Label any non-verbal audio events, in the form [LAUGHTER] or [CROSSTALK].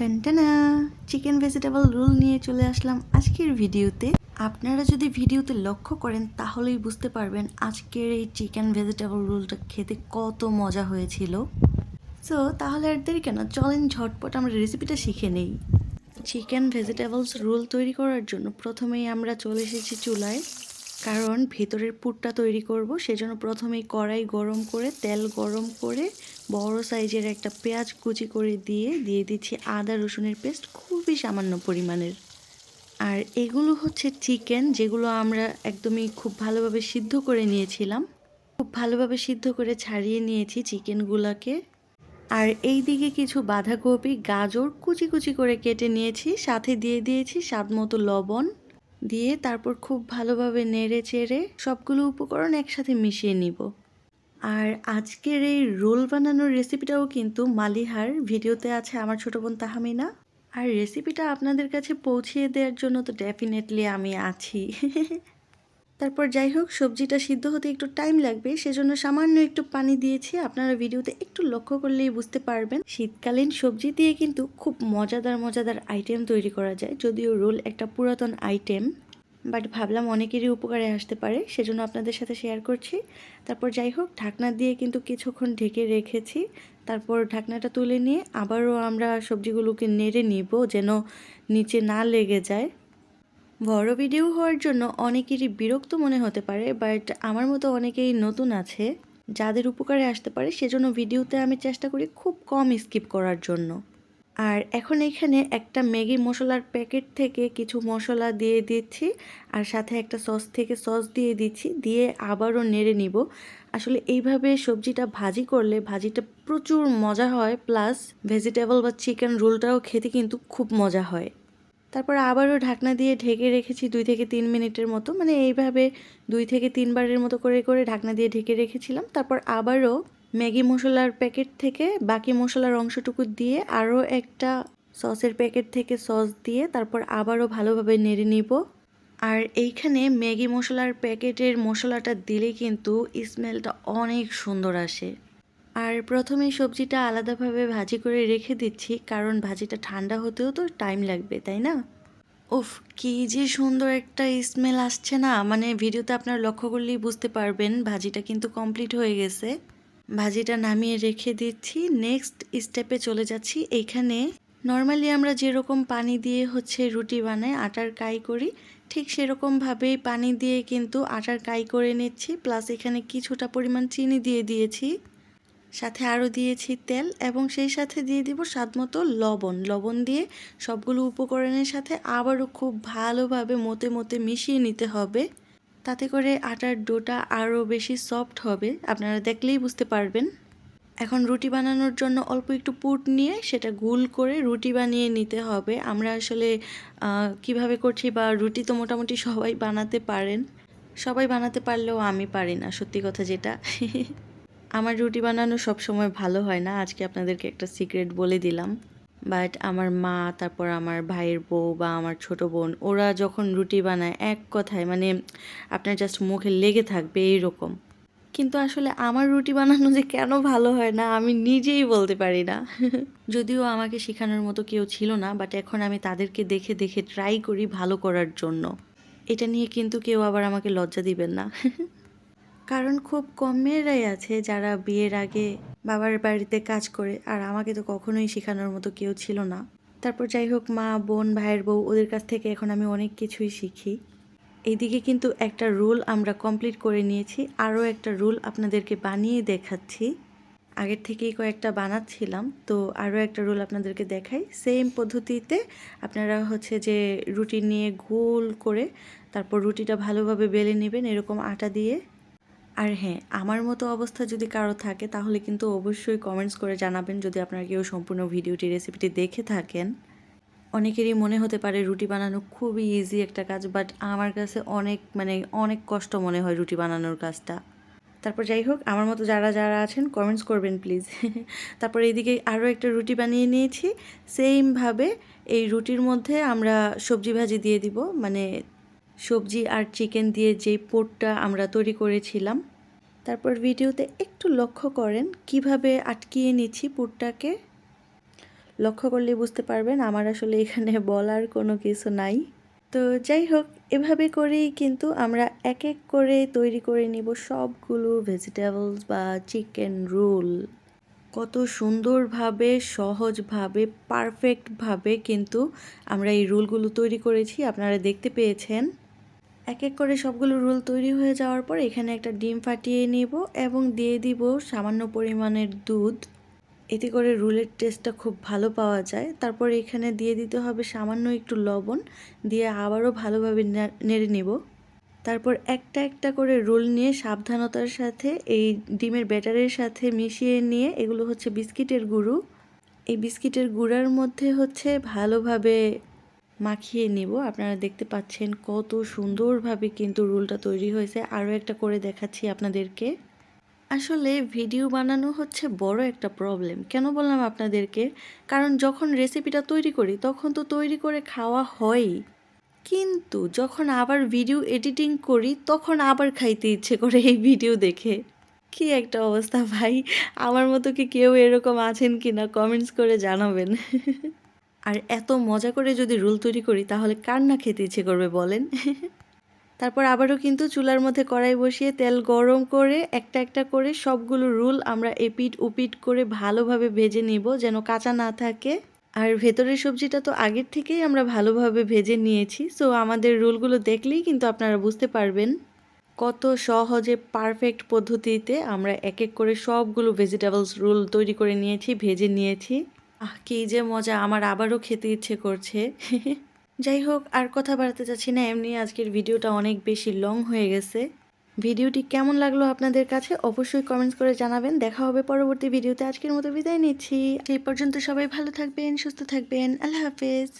টানটানা chicken vegetable roll নিয়ে চলে আসলাম আজকের ভিডিওতে। আপনারা যদি ভিডিওতে লক্ষ্য করেন, তাহলেই বুঝতে পারবেন আজকের এই চিকেন ভেজিটেবল রোলটা খেতে কত মজা হয়েছিল। সো তাহলে আর দেরি কেন? চলেন ঝটপট আমরা রেসিপিটা শিখে নেই। চিকেন ভেজিটেবলস রোল তৈরি করার জন্য প্রথমেই আমরা চলে এসেছি চুলায়। কারণ ভেতরের পুরটা তৈরি করব, সেজন্য প্রথমেই কড়াই গরম করে, তেল গরম করে, বড় সাইজের একটা পেঁয়াজ কুচি করে দিয়ে দিয়ে দিচ্ছি আদা রসুনের পেস্ট, খুবই সামান্য পরিমাণের। আর এগুলো হচ্ছে চিকেন, যেগুলো আমরা একদমই খুব ভালোভাবে সিদ্ধ করে নিয়েছিলাম। খুব ভালোভাবে সিদ্ধ করে ছাড়িয়ে নিয়েছি চিকেনগুলোকে। আর এই দিকে কিছু বাঁধাকপি, গাজর কুচি কুচি করে কেটে নিয়েছি, সাথে দিয়ে দিয়েছি স্বাদ মতো লবণ। দিয়ে তারপর খুব ভালোভাবে নেড়ে চেড়ে সবগুলো উপকরণ একসাথে মিশিয়ে নিব। আর আজকের এই রোল বানানোর রেসিপিটাও কিন্তু মালিহার ভিডিওতে আছে আমার ছোটো বোন তাহামিনা। আর রেসিপিটা আপনাদের কাছে পৌঁছিয়ে দেওয়ার জন্য তো ডেফিনেটলি আমি আছি। [LAUGHS] তারপর যাই হোক, সবজিটা সিদ্ধ হতে একটু টাইম লাগবে, সেজন্য সামান্য একটু পানি দিয়েছি। আপনারা ভিডিওতে একটু লক্ষ্য করলেই বুঝতে পারবেন, শীতকালীন সবজি দিয়ে কিন্তু খুব মজাদার মজাদার আইটেম তৈরি করা যায়, যদিও রোল একটা পুরাতন আইটেম বাট ভাবলাম অনেকেরই উপকারে আসতে পারে, সেজন্য আপনাদের সাথে শেয়ার করছি। তারপর যাই হোক, ঢাকনা দিয়ে কিন্তু কিছুক্ষণ ঢেকে রেখেছি। তারপর ঢাকনাটা তুলে নিয়ে আবারও আমরা সবজিগুলোকে নেড়ে নিব, যেন নিচে না লেগে যায়। বড় ভিডিও হওয়ার জন্য অনেকেরই বিরক্ত মনে হতে পারে বাট আমার মতো অনেকেই নতুন আছে যাদের উপকারে আসতে পারে, সেজন্য ভিডিওতে আমি চেষ্টা করি খুব কম স্কিপ করার জন্য। আর এখন এখানে একটা ম্যাগি মশলার প্যাকেট থেকে কিছু মশলা দিয়ে দিচ্ছি, আর সাথে একটা সস থেকে সস দিয়ে দিচ্ছি, দিয়ে আবারও নেড়ে নিব। আসলে এইভাবে সবজিটা ভাজি করলে ভাজিটা প্রচুর মজা হয় প্লাস ভেজিটেবল বা চিকেন রোলটাও খেতে কিন্তু খুব মজা হয়। তারপর আবারও ঢাকনা দিয়ে ঢেকে রেখেছি দুই থেকে তিন মিনিটের মতো। মানে এইভাবে দুই থেকে তিনবারের মতো করে করে ঢাকনা দিয়ে ঢেকে রেখেছিলাম। তারপর আবারও ম্যাগি মশলার প্যাকেট থেকে বাকি মশলার অংশটুকু দিয়ে আরও একটা সসের প্যাকেট থেকে সস দিয়ে তারপর আবারও ভালোভাবে নেড়ে নিব। আর এইখানে ম্যাগি মশলার প্যাকেটের মশলাটা দিলে কিন্তু স্মেলটা অনেক সুন্দর আসে। আর প্রথমে সবজিটা আলাদাভাবে ভাজি করে রেখে দিচ্ছি, কারণ ভাজিটা ঠান্ডা হতেও তো টাইম লাগবে, তাই না? উফ কি যে সুন্দর একটা স্মেল আসছে না। মানে ভিডিওতে আপনারা লক্ষ্য করলেই বুঝতে পারবেন, ভাজিটা কিন্তু কমপ্লিট হয়ে গেছে। ভাজিটা নামিয়ে রেখে দিচ্ছি। নেক্সট স্টেপে চলে যাচ্ছি। এইখানে নর্মালি আমরা যেরকম পানি দিয়ে হচ্ছে রুটি বানাই, আটার কাই করি, ঠিক সেরকমভাবেই পানি দিয়ে কিন্তু আটার কাই করে নিচ্ছি প্লাস এখানে কিছুটা পরিমাণ চিনি দিয়ে দিয়েছি। সাথে আরও দিয়েছি তেল এবং সেই সাথে দিয়ে দিব স্বাদ মতো লবণ। লবণ দিয়ে সবগুলো উপকরণের সাথে আবারও খুব ভালোভাবে মতে মতে মিশিয়ে নিতে হবে। তাতে করে আটার ডোটা আরও বেশি সফট হবে। আপনারা দেখলেই বুঝতে পারবেন। এখন রুটি বানানোর জন্য অল্প একটু পুট নিয়ে সেটা গুল করে রুটি বানিয়ে নিতে হবে। আমরা আসলে কীভাবে করছি বা রুটি তো মোটামুটি সবাই বানাতে পারেন। সবাই বানাতে পারলেও আমি পারি না, সত্যি কথা যেটা। [LAUGHS] আমার রুটি বানানো সব সময় ভালো হয় না, আজকে আপনাদেরকে একটা সিক্রেট বলে দিলাম। বাট আমার মা, তারপর আমার ভাইয়ের বউ বা আমার ছোট বোন, ওরা যখন রুটি বানায় এক কথায় মানে আপনার জাস্ট মুখে লেগে থাকবে এইরকম। কিন্তু আসলে আমার রুটি বানানো যে কেন ভালো হয় না, আমি নিজেই বলতে পারি না। [LAUGHS] যদিও আমাকে শেখানোর মতো কেউ ছিল না বাট এখন আমি তাদেরকে দেখে দেখে ট্রাই করি ভালো করার জন্য। এটা নিয়ে কিন্তু কেউ আবার আমাকে লজ্জা দিবেন না। [LAUGHS] কারণ খুব কম মেয়েরাই আছে যারা বিয়ের আগে বাবার বাড়িতে কাজ করে। আর আমাকে তো কখনোই শেখানোর মতো কেউ ছিল না। তারপর যাই হোক, মা, বোন, ভাইয়ের বউ, ওদের কাছ থেকে এখন আমি অনেক কিছুই শিখি। এইদিকে কিন্তু একটা রুল আমরা কমপ্লিট করে নিয়েছি। আরও একটা রুল আপনাদেরকে বানিয়ে দেখাচ্ছি। আগের থেকেই কয়েকটা বানাচ্ছিলাম, তো আরও একটা রুল আপনাদেরকে দেখাই। সেম পদ্ধতিতে আপনারা হচ্ছে যে রুটি নিয়ে গোল করে তারপর রুটিটা ভালোভাবে বেলে নেবেন, এরকম আটা দিয়ে। আর হ্যাঁ আমার মতো অবস্থা যদি কারও থাকে, তাহলে কিন্তু অবশ্যই কমেন্টস করে জানাবেন যদি আপনারা কেউ সম্পূর্ণ ভিডিওটি রেসিপিটি দেখে থাকেন। অনেকেরই মনে হতে পারে রুটি বানানো খুবই ইজি একটা কাজ বাট আমার কাছে অনেক মানে অনেক কষ্ট মনে হয় রুটি বানানোর কাজটা। তারপর যাই হোক, আমার মতো যারা যারা আছেন কমেন্টস করবেন প্লিজ [LAUGHS] তারপর এইদিকে আরও একটা রুটি বানিয়ে নিয়েছি। সেমভাবে এই রুটির মধ্যে আমরা সবজি ভাজি দিয়ে দিব মানে সবজি আর চিকেন দিয়ে যেই পোটটা আমরা তৈরি করেছিলাম। তারপর ভিডিওতে একটু লক্ষ্য করেন, কীভাবে আটকিয়ে নিচ্ছি পুরটাকে লক্ষ্য করলে বুঝতে পারবেন, আমার আসলে এখানে বলার কোনো কিছু নাই। তো যাই হোক, এভাবে করেই কিন্তু আমরা এক এক করে তৈরি করে নিব সবগুলো ভেজিটেবলস বা চিকেন রোল কত সুন্দরভাবে, সহজভাবে পারফেক্টভাবে কিন্তু আমরা এই রোলগুলো তৈরি করেছি, আপনারা দেখতে পেয়েছেন। এক এক করে সবগুলো রোল তৈরি হয়ে যাওয়ার পর এখানে একটা ডিম ফাটিয়ে নিব এবং দিয়ে দিব সামান্য পরিমাণের দুধ। এতে করে রোলের টেস্টটা খুব ভালো পাওয়া যায়। তারপর এখানে দিয়ে দিতে হবে সামান্য একটু লবণ দিয়ে আবারও ভালোভাবে নেড়ে নেব। তারপর একটা একটা করে রোল নিয়ে সাবধানতার সাথে এই ডিমের ব্যাটারের সাথে মিশিয়ে নিয়ে এগুলো হচ্ছে বিস্কিটের গুঁড়ো। এই বিস্কিটের গুঁড়ার মধ্যে হচ্ছে ভালোভাবে মাখিয়ে নিব। আপনারা দেখতে পাচ্ছেন কত সুন্দরভাবে কিন্তু রোলটা তৈরি হয়েছে। আরও একটা করে দেখাচ্ছি আপনাদেরকে। আসলে ভিডিও বানানো হচ্ছে বড় একটা প্রবলেম কেন বললাম আপনাদেরকে? কারণ যখন রেসিপিটা তৈরি করি, তখন তো তৈরি করে খাওয়া হয়ই। কিন্তু যখন আবার ভিডিও এডিটিং করি, তখন আবার খাইতে ইচ্ছে করে এই ভিডিও দেখে। কি একটা অবস্থা ভাই! আমার মতো কি কেউ এরকম আছেন কি না কমেন্টস করে জানাবেন। [LAUGHS] আর এত মজা করে যদি রোল তৈরি করি, তাহলে কার না খেতে ইচ্ছে করবে বলেন? [LAUGHS] তারপর আবারও কিন্তু চুলার মধ্যে কড়াই বসিয়ে তেল গরম করে একটা একটা করে সবগুলো রুল আমরা এপিট উপিট করে ভালোভাবে ভেজে নিব যেন কাঁচা না থাকে। আর ভেতরের সবজিটা তো আগের থেকেই আমরা ভালোভাবে ভেজে নিয়েছি সো আমাদের রুলগুলো দেখলেই কিন্তু আপনারা বুঝতে পারবেন। কত সহজে পারফেক্ট পদ্ধতিতে আমরা এক এক করে সবগুলো ভেজিটেবলস রোল তৈরি করে নিয়েছি, ভেজে নিয়েছি। আহ, কি যে মজা, আমার আবারও খেতে ইচ্ছে করছে। যাই হোক, আর কথা বাড়াতে চাচ্ছি না, এমনি আজকের ভিডিওটা অনেক বেশি লং হয়ে গেছে। ভিডিওটি কেমন লাগল আপনাদের কাছে অবশ্যই কমেন্টস করে জানাবেন। দেখা হবে পরবর্তী ভিডিওতে। আজকের মতো বিদায় নিচ্ছি। সেই পর্যন্ত সবাই ভালো থাকবেন, সুস্থ থাকবেন। আল্লাহ হাফেজ।